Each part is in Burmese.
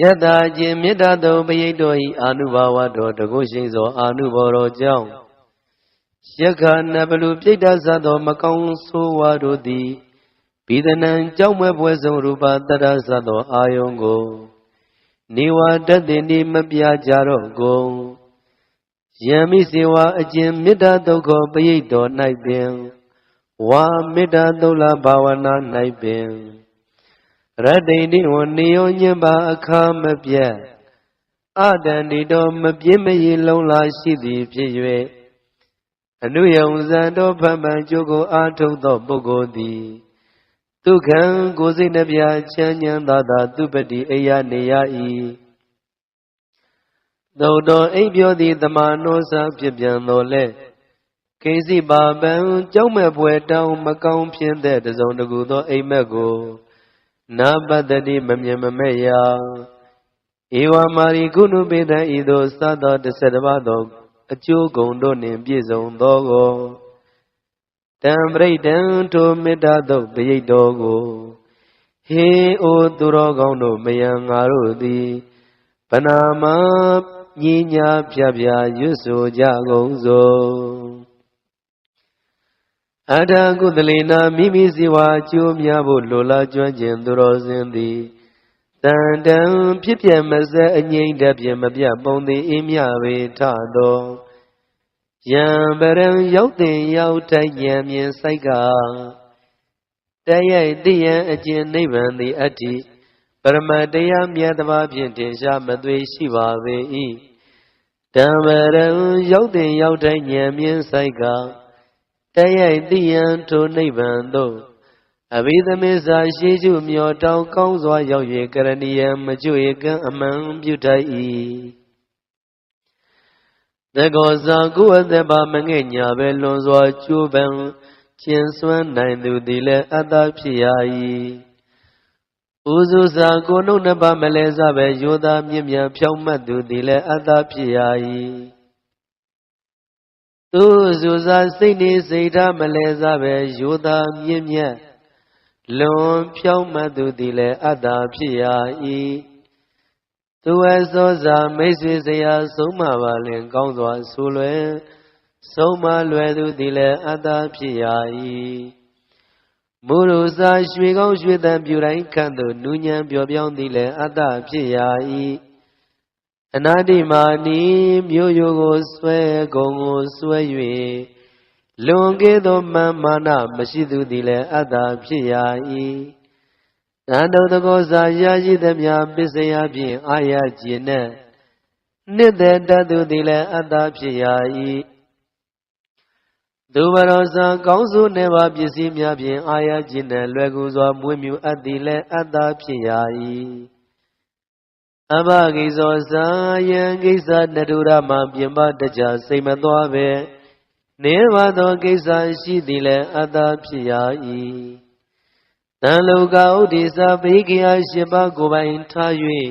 ယတ္တာခြင်းမေတ္တာတုံပရိတ်တော်ဤအာနုဘာဝတော်တကုရှိန်သောအာနုဘော်တော်ကြောင့်ယက္ခနဘလူပြိတ္တသသော မကောင်းဆိုးဝါတို့သည်ဘိဒနံကြောက်မွဲပွဲဆုံးရူပတတ္တသသော အာယုံကို နေဝတတ်တင်ဒီမပြကြတော့ကုန်ယံမိစေဝအကျင်မေတ္တာဒုက္ခပရိတ်တော်၌ပင်ဝါမေတ္တာသုလဘာဝနာ၌ပင် ရတ္တိတိဝနေယောညင်ပါအခါမပြတ်အတန္တိတော်မပြင်းမရလုံးလာရှိသည်ဖြစ်၍အနုယုံဇံတော်ဖမှန်ကျိုးကိုအာထုတ်သောပုဂ္ဂိုလ်သည်ဒုက္ခံကိုယ်စိတ်နှပြချမ်းချမ်းသာသာသူပတိအိယနေရ၏သို့တော်အိပ်ပြောသည်တမနောစာဖြစ်ပြန်တော်လဲကိစီပါပံကြောက်မဲ့ပွဲတောင်းမကောင်းဖြစ်တဲ့တစုံတကူသောအိမ်မက်ကို နာပတ္တိမမြင်မမဲ့ရာဧဝမာရီကုဏုပေတံဤသို့စသောတဆတပါးသောအကျိုးဂုံတို့နှင့်ပြည့်စုံသောကိုတံပရိဒံထိုမေတ္တာသုတ်ပရိတ်တော်ကိုဟေအိုသူတော်ကောင်းတို့မယံငါတို့သည်ဗနာမညီညာဖြာဖြာရွတ်ဆိုကြကုန်စို့ အထာကုသလေနာမိမိစီဝါအကျိုးများဖို့လိုလားကျွမ်းကျင်သူတော်စင်သည်တန်တန်ဖြစ်ပြမစဲအငိမ့်တပြမပြပုံသည်အင်းမြပေထသောယံပရံရောက်တင်ရောက်ထိုက်ဉာဏ်မြင်စိုက်ကတရိုက်တိယံအကျဉ်နိဗ္ဗာန်သည်အတ္တိပရမတရားမြတ်တပါးဖြင့်တင်ရှားမသွေရှိပါပေ၏ဓမ္မရံရောက်တင်ရောက်ထိုက်ဉာဏ်မြင်စိုက်က တရိုက်တိယံထိုနိဗ္ဗာန်သို့အဘိဓမေသာရှိစုမျောတောင်းကောင်းစွာရောက်၍ကရဏီယံမကျွေကံအမှန်ပြုထိုက်၏သကောစာကိုအသက်ပါမငဲ့ညာပဲလွန်စွာကျိုးပံကျင်စွမ်းနိုင်သူသည်လည်းအတ္တဖြစ်ရ၏ဥဇုစာကိုနှုတ်နှစ်ပါးမလဲစားပဲယောသားမြင့်မြတ်ဖြောင့်မတ်သူသည်လည်းအတ္တဖြစ်ရ၏ သူဇုစာစိတ်နေစိတ်ထားမလဲစားပဲယောသားမြင့်မြတ်လွန်ဖြောင့်မတ်သူသည်လည်းအတ္တဖြစ်ရ၏သူဝဲသောစာမိတ်ဆွေစရာဆုံးမပါလင်ကောင်းစွာဆိုလွယ်ဆုံးမလွယ်သူသည်လည်းအတ္တဖြစ်ရ၏မုရုစာရွှေကောင်းရွှေတန်ပြူတိုင်းခန့်သို့နူးညံပျော်ပြောင်းသည်လည်းအတ္တဖြစ်ရ၏ အနာတိမာနီမြို့ရိုးကိုဆွဲကုန်ကိုဆွဲ၍လွန်ကဲ့သောမန်မာနမရှိသူသည်လည်းအတ္တဖြစ်ရ၏တန်တုတကောစာရာရှိသမျှပစ္စယဖြင့်အာရကျင်နဲ့နှစ်သက်တတ်သူသည်လည်းအတ္တဖြစ်ရ၏သူဘရောစာကောင်းစုနေပါပစ္စည်းများဖြင့်အာရကျင်နဲ့လွယ်ကူစွာမွေးမြူအပ်သည်လည်းအတ္တဖြစ်ရ၏ အဘဂိဇောစာယံကိစ္စနတုရမပြင်ပတကြစိတ်မသွားပဲနေပါသောကိစ္စရှိသည်လည်းအတ္တဖြစ်ရ၏တန်လောကဥဒိသပိခိယရှိပါကိုပိုင်ထား၍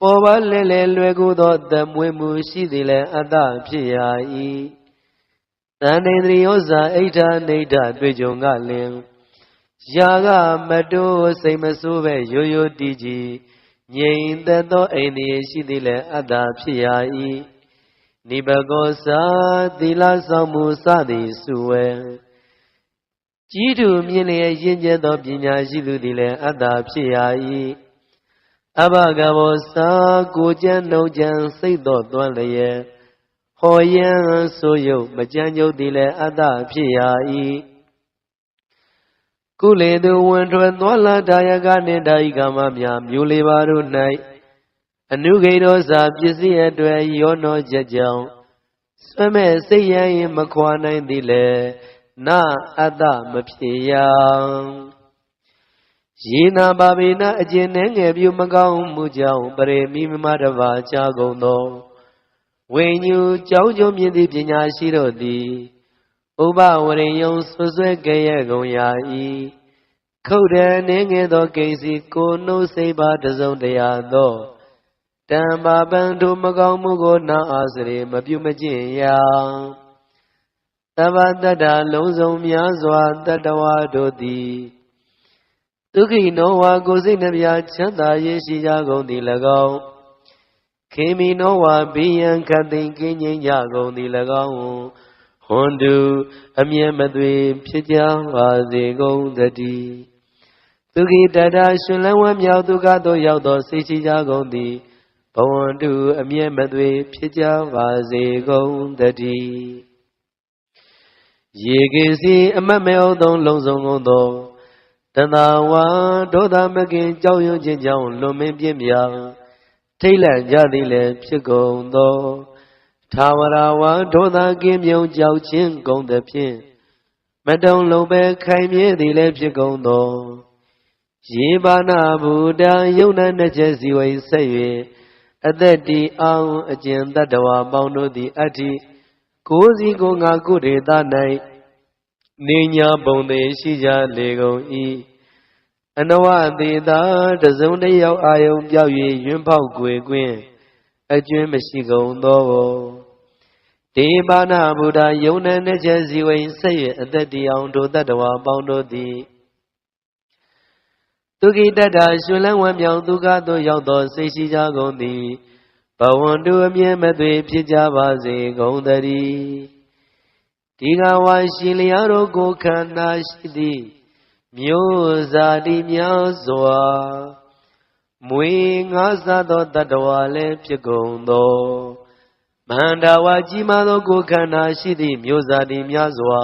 ပေါ်ပါလဲလဲလွယ်ကူသောသမွေမှုရှိသည်လည်းအတ္တဖြစ်ရ၏တန်နေတရိယောဇာအိဋ္ဌနေဋ္ဌတွေ့ကြုံကလင်ယာကမတိုးစိတ်မဆိုးပဲရိုးရိုးတည်ကြည် ငြိမ်သက်သောအိန္ဒိယရှိသည်လည်းအတ္တဖြစ်ရ၏နိဘကောစာသီလဆောင်မှုစသည်စုဝဲကြီးသူမြင်လျက်ရင့်ကျက်သောပညာရှိသူသည်လည်းအတ္တဖြစ်ရ၏အဘဂဘောစာကိုကြံနှုတ်ကြံစိတ်တော်သွမ်းလျက်ဟောယံဆိုယုတ်မကြံကြုတ်သည်လည်းအတ္တဖြစ်ရ၏ ကုလေသူဝင်ထွက်သွားလာဒါယကနှင့်ဒါယိကမများမျိုးလေးပါတို့၌အနုဂိတောစာပစ္စည်းအတွေ့ရောနောချက်ကြောင့်ဆွဲမဲ့စိတ်ရရင်မခွာနိုင်သည်လေနာအတ္တမဖြစ်ရယေနာပါပေနအကျဉ်နှဲငယ်ပြုမကောင်းမှုကြောင့်ပရိမိမမတဘာချကုန်သောဝိညူကြောင်းကျုံမြင့်သည့်ပညာရှိတို့သည်ဥပဝရိယုံဆွဆွဲကြရဲ့ကုန်ရာ၏ ခုတ်တဲ့နေငယ်သောကိစီကိုနှုတ်စိတ်ပါတစုံတရာသောတံပါပံတို့မကောင်းမှုကိုနာအာစရေမပြုမကျင့်ရာသဗ္ဗတတ္တလုံးစုံများစွာတတ္တဝါတို့သည်ဒုက္ခိနောဝါကိုယ်စိတ်နှပြချမ်းသာရေးရှိကြကုန်သည်၎င်းခေမီနောဝါဘိယံခတ်သိင်ကင်းငြိမ်းကြကုန်သည်၎င်းဟွန်တုအမြဲမသွေဖြစ်ကြပါစေကုန်သတည်း ဒုက္ခိတတရှင်လန်းဝမ်းမြောက်ဒုက္ခသို့ရောက်သောစိတ်ရှိကြကုန်သည်ဘဝန္တုအမြဲမသွေဖြစ်ကြပါစေကုန်တည်းရေကိစီအမတ်မဲအောင်သောလုံဆုံးကုန်သောတဏဝါဒေါသမကင်ကြောက်ရွံ့ခြင်းကြောင့်လွန်မင်းပြင်းပြထိတ်လန့်ကြသည်လည်းဖြစ်ကုန်သောသာဝရဝါဒေါသကင်းမြုံကြောက်ခြင်းကုန်သဖြင့်မတုံလုံးပဲခိုင်မြဲသည်လည်းဖြစ်ကုန်သော ရေပါဏဗုဒ္ဓယုံနာနှစ်ချက်စီဝိဆက်၍အသက်တီအောင်အကျင့်တတ္တဝါပေါင်းတို့သည်အတ္တိကိုးစီကိုငါကုဒေသ၌နေညာပုံသေးရှိကြလေကုန်၏အနဝသေတာတစုံတယောက်အာယုံပြောက်၍ယွန်းဖောက်ကွယ်ကွင်းအကျွင်းမရှိကုန်သောဒေပါဏဗုဒ္ဓယုံနံနှစ်ချက်စီဝိဆက်၍အသက်တီအောင်တို့တတ္တဝါပေါင်းတို့သည် ဒုက္ခိတတ္တာရှင်လန်းဝမ်းမြောက်ဒုက္ခသို့ရောက်သောစိတ်ရှိကြကုန်သည်ဘဝန္တုအမြဲမသွေဖြစ်ကြပါစေကုန်သတည်းဒီကဝါရှင်လျားတို့ကိုခန္ဓာရှိသည်မျိုးဇာတိများစွာမွေငါးစားသောတတ္တဝါလည်းဖြစ်ကုန်သောမန္တဝါကြီးမားသောကိုခန္ဓာရှိသည့်မျိုးဇာတိများစွာ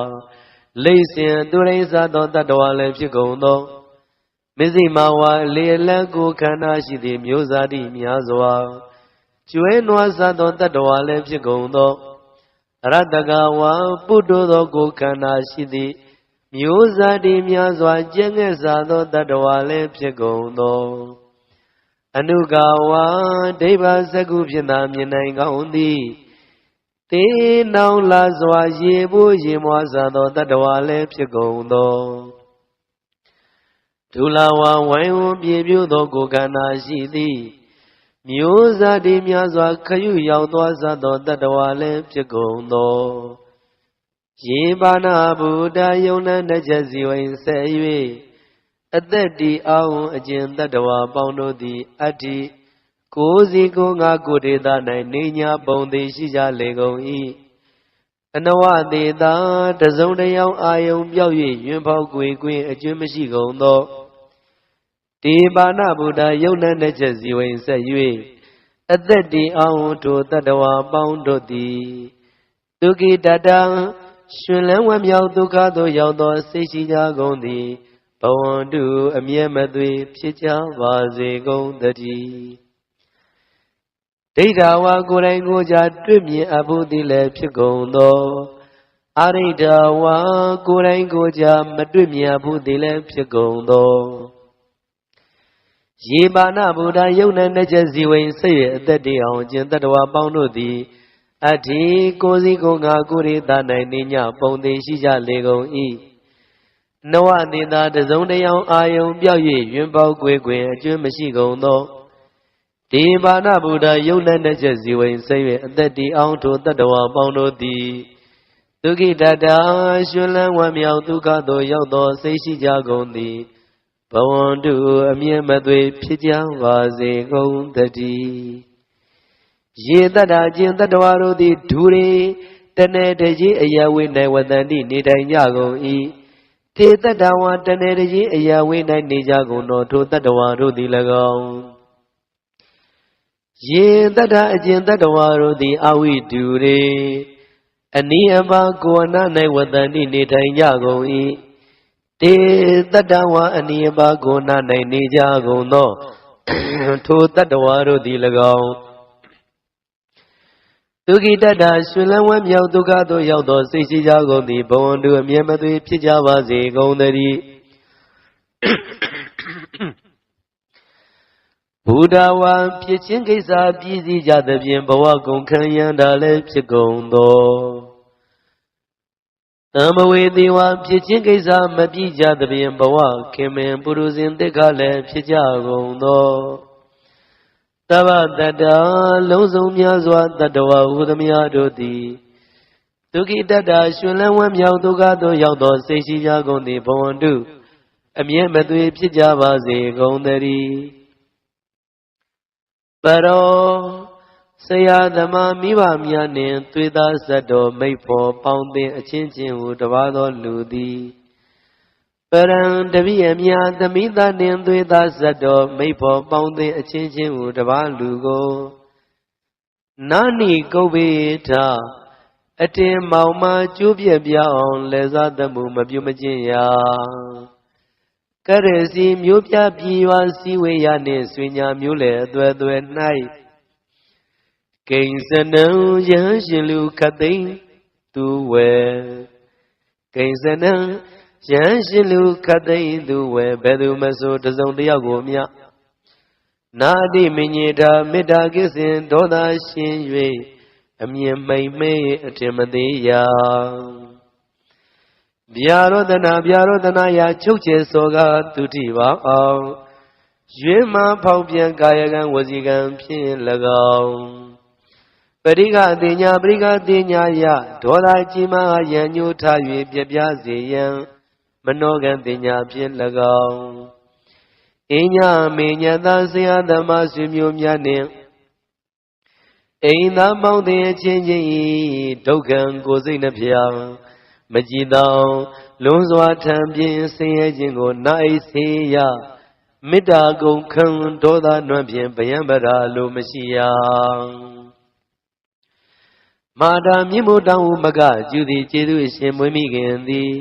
လိမ့်စဉ်သူရိစ္ဆာသောတတ္တဝါလည်းဖြစ်ကုန်သော မဇ္ဈိမဝါလေလက်ကိုခန္ဓာရှိသည့်မျိုးဇာတိများစွာကျွဲနွားစားသောတတ္တဝါလည်းဖြစ်ကုန်သောရတ္တကဝါပုတ္တောသောကိုခန္ဓာရှိသည့်မျိုးဇာတိများစွာကျင့်ငဲ့စားသောတတ္တဝါလည်းဖြစ်ကုန်သောအနုကဝါဒိဗ္ဗစကုဖြစ်သာမြင်နိုင်ကောင်းသည်တေနောင်လာစွာရေဖို့ရေမွားစားသောတတ္တဝါလည်းဖြစ်ကုန်သော ဒုလဝဝိုင်းဝန်းပြေပြို့သောကိုယ်ခန္ဓာရှိသည်မျိုးဇာတိများစွာခရုရောက်သွားစသောတတ္တဝါလည်းဖြစ်ကုန်သောယေပါဏဗုဒ္ဓယုံနာနှစ်ချက်စီဝိန်ဆက်၍အသက်တီအောင်အကျင်တတ္တဝါပေါင်းတို့သည်အတ္တိကိုးစီကိုငါကိုဒေသ၌နေညာပုံသည်ရှိကြလေကုန်၏အနဝတေတာတစုံတယောက်အာယုံပြောက်၍ယွင်ဖောက်ကွေကွင်းအကျွမ်းမရှိကုန်သော တေပါဏဗုဒ္ဓယုံနဲ့နှစ်ချက်စီဝင်ဆက်၍အသက်တည်အောင်ထိုတတဝါပေါင်းတို့သည်ဒုက္ခိတတံရှင်လန်းဝမြောက်ဒုက္ခသို့ရောက်သောစိတ်ရှိကြကုန်သည်ဘဝန္တုအမြဲမသွေဖြစ်ကြပါစေကုန်တည်းဒိဋ္ဌာဝါကိုယ်တိုင်ကိုယ်ကြတွေ့မြင်အပ်ဖို့သည်လည်းဖြစ်ကုန်သောအရိဋ္ဌာဝါကိုယ်တိုင်ကိုယ်ကြမတွေ့မြင်ဖို့သည်လည်းဖြစ်ကုန်သော ရေပါဏဗုဒ္ဓယုံနဲ့နှစ်ချက်ဇီဝိန်ဆက်ရအသက်တည်အောင်ကျင်တတ္တဝါပေါင်းတို့သည်အတ္ထိကိုစီကိုငါကိုရိသနိုင်နေညပုံသေးရှိကြလေကုန်၏နဝနေသာတစုံတယောင်အာယုံပြောက်၍ယွင်ပေါကွေကွင်အကျွမ်းမရှိကုန်သောဒီပါဏဗုဒ္ဓယုံနဲ့နှစ်ချက်ဇီဝိန်ဆက်၍အသက်တည်အောင်ထိုတတ္တဝါပေါင်းတို့သည်ဒုက္ခိတတရှင်လန်းဝမ်းမြောက်ဒုက္ခသို့ရောက်သောစိတ်ရှိကြကုန်သည် ဘဝန္တုအမြင့်မသွေဖြစ်ကြပါစေကုန်တည်းရေတတ္တာကျင်တတ္တဝါတို့သည်ဒူရီတနေတကြီးအယဝိနိုင်ဝတန်တိနေတိုင်ကြကုန်၏ထေတတ္တဝါတနေတကြီးအယဝိနိုင်နေကြကုန်သောထိုတတ္တဝါတို့သည်၎င်းရေတတ္တအကျင်တတ္တဝါတို့သည်အဝိဒူရီအနိယမကိုဏ၌ဝတန်တိနေထိုင်ကြကုန်၏ တေတတ္တဝါအနိယပါကိုနာ၌နေကြကုန်သောထိုတတ္တဝါတို့သည်၎င်းဒုက္ခိတတ္တရှင်လန်းဝဲမြောက်ဒုက္ခသို့ရောက်သောစိတ်ရှိကြကုန်သည်ဘဝန္တုအမြဲမသွေဖြစ်ကြပါစေကုန်သတည်းဘုဒ္ဓဝါဖြစ်ခြင်းကိစ္စပြည့်စည်ကြသဖြင့်ဘဝကုန်ခံရန်တာလည်းဖြစ်ကုန်သော သမဝေတိဝါဖြစ်ခြင်းကိစ္စမပြည့်ကြသဖြင့်ဘဝခင်မင်ပုရုဇဉ်တိကလည်းဖြစ်ကြကုန်သောတဗ္ဗတတ္တလုံးစုံများစွာတတ္တဝဟုသမျှတို့သည်ဒုက္ခိတတ္တရှင်လန်းဝမ်းမြောက်ဒုက္ခသို့ရောက်သောစိတ်ရှိကြကုန်သည်ဘဝန္တုအမြဲမသွေဖြစ်ကြပါစေကုန်သတည်းပရော ဆရာသမားမိဘများနှင့်သွေးသားဆက်တော်မိတ်ဖော်ပေါင်းသင်အချင်းချင်းဟုတပါသောလူသည်ပရံတပိအမြာသမိသနှင့်သွေးသားဆက်တော်မိတ်ဖော်ပေါင်းသင်အချင်းချင်းဟုတပါလူကိုနာနိကုတ်ပေထအတင်မောင်မှကျိုးပြက်ပြအောင်လဲစားသမှုမပြုမကျင့်ရာကရစီမျိုးပြပြည်ရွာစည်းဝေးရနှင့်ဆွေညာမျိုးလေအသွဲသွဲ၌ ကိဉ္စနံယဟန်ရှင်လူခတ်သိမ့်သူဝဲကိဉ္စနံယဟန်ရှင်လူခတ်သိမ့်သူဝဲဘယ်သူမဆိုတစုံတယောက်ကိုမြနာတိမညေတာမေတ္တာကိစဉ်ဒေါသရှင်၍အမြင်မိန်မေးအထင်မသေးရာဗျာရောဒနာဗျာရောဒနာယာချုပ်ချေစောကသူတိပါအောင်ရွေးမှဖောက်ပြန်ကာယကံဝစီကံဖြင့်၎င်းပ ရိကအတိညာပရိကအတိညာယဒေါသကြီးမားရန်ညှိုးထား၍ပြပြစေရန်မနောကံတိညာဖြင့်၎င်းအင်းညာမေညာသာဆရာသမားဆွေမျိုးများနှင့်အိမ်သာမောင်းတဲ့အချင်းချင်းဤဒုက္ခံကိုစိတ်နှပြမကြည်တောင်လွန်စွာထံပြင်းဆင်းရဲခြင်းကိုနိုင်စေရမေတ္တာကုန်ခံဒေါသနွမ်းဖြင့်ဗယံပရာလိုမရှိရ မာတာမြင့်မို့တောင်းဟုမကကျူသည်ကျေးဇူးအရှင်မွေးမိခင်သည်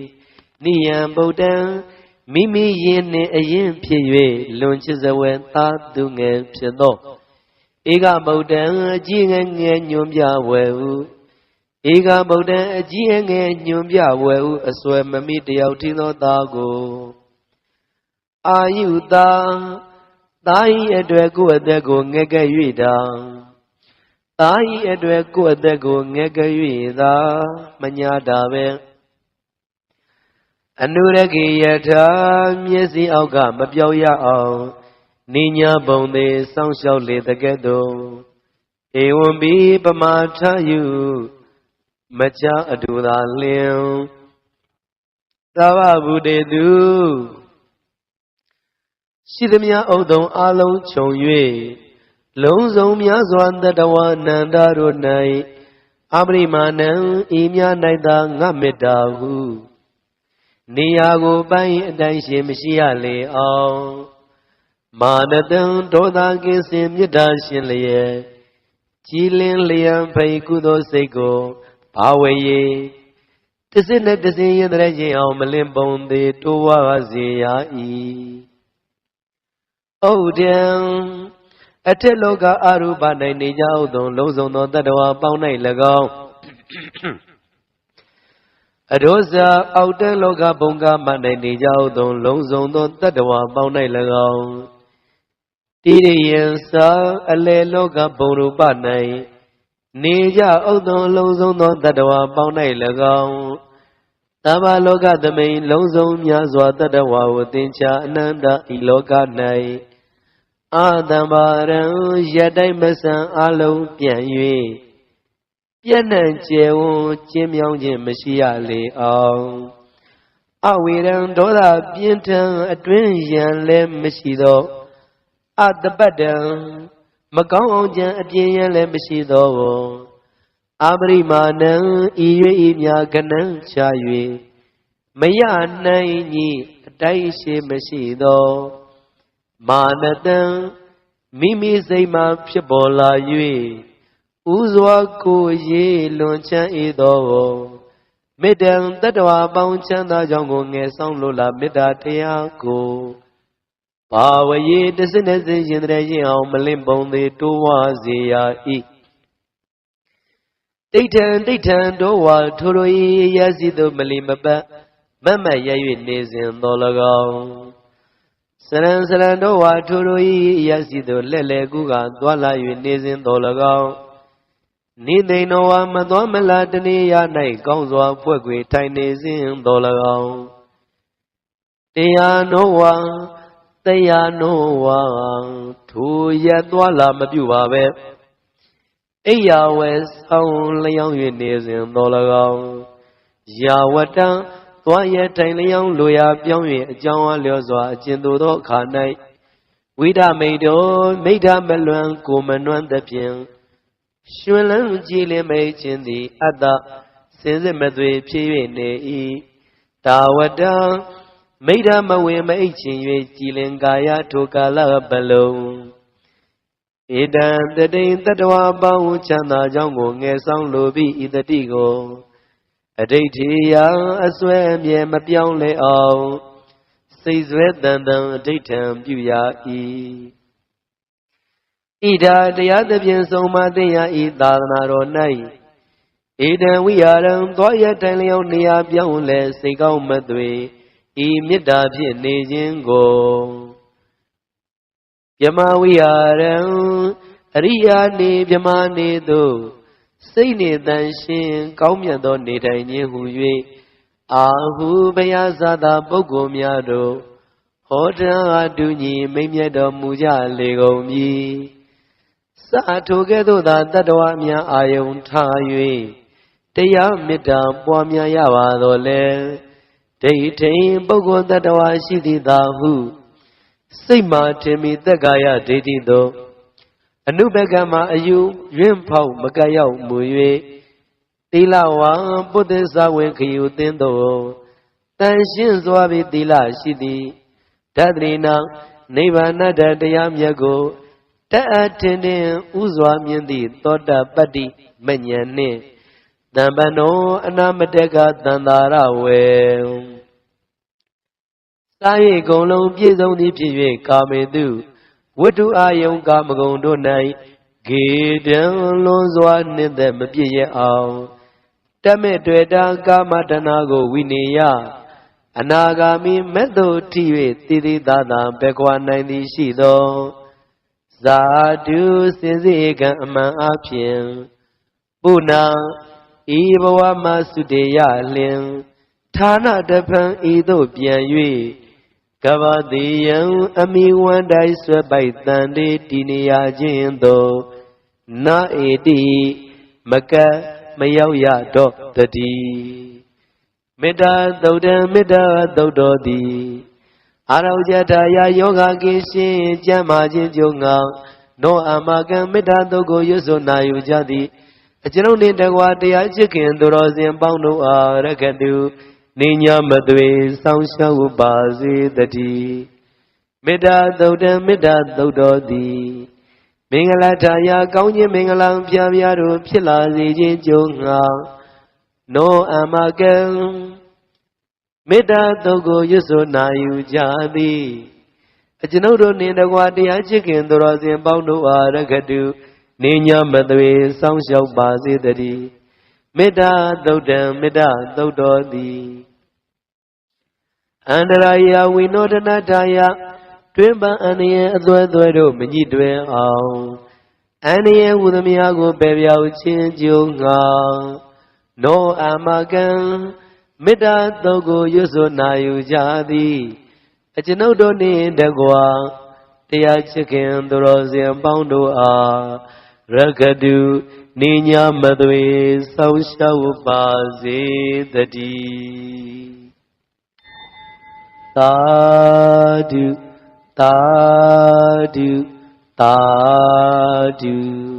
နိယံဗုဒ္ဓံမိမိရင်နှင့်အရင်ဖြစ်၍လွန်ချစ်စဝဲသာသူငယ်ဖြစ်သောဧကဗုဒ္ဓံအကြီးငယ်ငယ်ညွန်ပြဝဲဟုဧကဗုဒ္ဓံအကြီးငယ်ညွန်ပြဝဲဟုအစွဲမမိတယောက်ထင်းသောသားကိုအာယုတာသာဤအတွက်ကိုယ့်အသက်ကိုငဲ့ကဲ့၍တာ သာဤအတွက်ကိုယ့်အသက်ကိုငဲ့ကဲ့၍သာမညာတာပဲအနုရကိယထာမျက်စိအောက်ကမပြောက်ရအောင်နိညာဘုံသေးစောင့်ရှောက်လေတကဲ့သို့ဧဝံဘိပမာထယုမချအတူသာလင်သဗ္ဗဗုတေတုရှိသမျှဥဒုံအလုံးခြုံ၍ လုံးစုံများစွာတတဝနန္ဒတို့၌အပရိမာဏံဤများ၌သာငတ်မေတ္တာဟုနေရာကိုပိုင်းအတိုင်းရှင်မရှိရလေအောင်မာနတံဒေါသကိစင်မေတ္တာရှင်လျက်ကြည်လင်းလျံဖိကုသိုလ်စိတ်ကိုဘာဝေယေတစင်းနဲ့တစင်းရင်တဲ့ခြင်းအောင်မလင်းပုံသေးတိုးဝါစေရ၏ဩဒံ အထက်လောကအရူပ၌နေကြဥသောလုံးစုံသောတတ္တဝါပေါင်း၌၎င်းအရောဇာအောက်တန်းလောကဘုံကမ၌နေကြဥသောလုံးစုံသောတတ္တဝါပေါင်း၌၎င်းတိရိယံသာအလေလောကဘုံရူပ၌နေကြဥသောလုံးစုံသောတတ္တဝါပေါင်း၌၎င်းတမ္မာလောကသမိန်လုံးစုံများစွာတတ္တဝါကိုသင်္ချာအနန္တဤလောက၌ အာတံပါရံရတိုင်းမဆန်အလုံးပြန်၍ပြည့်နှံကျယ်ဝန်းကျင်းမြောင်းခြင်းမရှိရလေအောင်အဝေရံဒေါသပြင်းထန်အတွင်းရန်လည်းမရှိသောအတပတ္တံမကောင်းအောင်ကြံအပြင်းရန်လည်းမရှိသောအပရိမာဏံဤ၍ဤမြာကနံချ၍မရနိုင်ညီအတိုက်ရှိမရှိသော မာနတံမိမိစိတ်မှဖြစ်ပေါ်လာ၍ဥစွာကိုရေလွန်ချမ်းဤသောမေတ္တံတတ္တဝါပေါင်းချမ်းသာကြောင့်ကိုငယ်ဆောင်လိုလားမေတ္တာတရားကိုဘာဝရေတစနစရင်တဲ့ရင်အောင်မလင့်ပုံသေးတိုးဝါစေရ၏တိဋ္ဌံတိဋ္ဌံတို့ဝါထိုတို့၏ရစီသို့မလီမပတ်မတ်မတ်ရ၍နေစဉ်တော်၎င်း စရံစရံတို့ဝါထိုတို့၏ရစီသို့လက်လေကူကသွာလာ၍နေစဉ်တော်၎င်းနိသိဏောဝါမတော်မလာတနေရ၌ကောင်းစွာဖွဲ့ခွေထိုင်နေစဉ်တော်၎င်းတရားနောဝါတရားနောဝါထိုရသွာလာမပြုပါပဲအိယာဝဲဆောင်လျောင်း၍နေစဉ်တော်၎င်းယာဝတံ သွားရတိုင်လျောင်းလိုရာပြောင်း၍အကြောင်းအားလျော်စွာအကျဉ်သူသောအခါ၌ဝိဒမိတ်တော်မိဒ္ဓမလွန်ကိုမနွမ်းသဖြင့်ရွှင်လန်းကြည်လင်မိတ်ခြင်းသည်အတ္တစင်စစ်မသွေဖြစ်၍နေ၏တာဝတံမိဒ္ဓမဝင်မိတ်ခြင်း၍ကြည်လင်ကာယထိုကာလပလုံးဧတံတတိန်တတဝပေါင်းချမ်းသာကြောင်းကိုငယ်ဆောင်လိုပြီးဤတတိကို အဋိဋ္ဌိယအစွဲအမြဲမပြောင်းလဲအောင်စိတ်ဆွဲတန်တန်အဋိဋ္ဌံပြုရ၏ဣဒာတရားသဖြင့်ဆုံးမသိရဤသာသနာတော်၌ဧတံဝိဟာရံသောရတိုင်လျောင်းနေရာပြောင်းလဲစိတ်ကောင်းမသွေဤမေတ္တာဖြင့်နေခြင်းကိုမြမဝိဟာရံအရိယာနေမြမနေသို့ စိတ်နေတန်ရှင်ကောင်းမြတ်သောနေထိုင်ခြင်းဟူ၍အာဟုဘယဇာတာပုဂ္ဂိုလ်များတို့ဟောတံအတူညီမိမ့်မြတ်တော်မူကြလေကုန်မည်စာထိုကဲ့သို့သာတတ္တဝအများအာယုံထား၍တရားမေတ္တာပွားများရပါတော်လဲဒိဋ္ဌိပုဂ္ဂိုလ်တ attva ရှိသည်သာဟု စိတ်မှထင်မိသက်ကာယဒိဋ္ဌိသို့ အနုဘကမှာအယူရင့်ဖောက်မကရောက်မူ၍သီလဝါပုတ္တသဝင်ခယူသင်သို့တန်ရှင်းစွာပြီးသီလရှိသည်ဓတ္တိနာနိဗ္ဗာန်တတရားမြတ်ကိုတတ်အထင်တင်ဥစွာမြင်သည့်သောတပတ္တိမဉ္ဇဉ်နှင့်တမ္ပနောအနာမတကသန္တာရဝေစာရိကုံလုံးပြည့်စုံသည်ဖြစ်၍ကာမေတု ဝတ္ထုအာယုံကာမဂုံတို့၌ဂေတံလွန်စွာနှင့်သက်မပြည့်ရအောင်တမဲ့တွေ့တာကာမတဏကိုဝိနေယအနာဂါမိမက်သို့ထိ၍တည်တည်သာသာပဲကွာနိုင်သည်ရှိသောဇာတုစင်စေကံအမှန်အဖြစ်ပုဏ္ဏဤဘဝမှာစုတေယလင်ဌာနတဖန်ဤသို့ပြန်၍ ကဗတိယံအမိဝန္တိုင်းဆွဲပိုက်တန်တေတည်နေရခြင်းသို့နာဧတိမကမရောက်ရတော့တတိမေတ္တာသုတ်တံမေတ္တာသုတ်တော်သည်အာရောဇထာယယောဂကိရှင်ကျမ်းမာခြင်းကြုံငောနောအမကံမေတ္တာသုတ်ကိုရွတ်ဆိုနာယူကြသည်အကျွန်ုပ်နှင့်တကွာတရားချစ်ခင်သူတော်စင်ပေါင်းတို့အားရခတု နေညာမသွေစောင်းရှောက်ပါစေတည်းမေတ္တာသုတ်တံမေတ္တာသုတ်တော်သည်မင်္ဂလာထာယာကောင်းခြင်းမင်္ဂလာပြပြတို့ဖြစ်လာစေခြင်းကြုံငါနောအမကံမေတ္တာသုတ်ကိုရွတ်ဆိုနာယူကြသည်အကျွန်ုပ်တို့နှင့်တကွာတရားချစ်ခင်သူတော်စင်ပေါင်းတို့အားရခတုနေညာမသွေစောင်းလျှောက်ပါစေတည်းမေတ္တာသုတ်တံမေတ္တာသုတ်တော်သည် အန္တရာယဝိနောဒနာထာယတွင်ပန်အန္တရာအသွဲသွဲတို့မညစ်တွင်အောင်အန္တရာဟူသမျှကိုပယ်ပြောက်ခြင်းကြုံငါနောအာမကံမေတ္တာသုတ်ကိုရွတ်ဆိုနာယူကြသည်အကျွန်ုပ်တို့နှင့်တကွာတရားချစ်ခင်သူတော်စင်ပေါင်းတို့အားရကတုနေညာမသွေဆောင်းရှောက်ပါစေတည်း သာဓုသာဓုသာဓု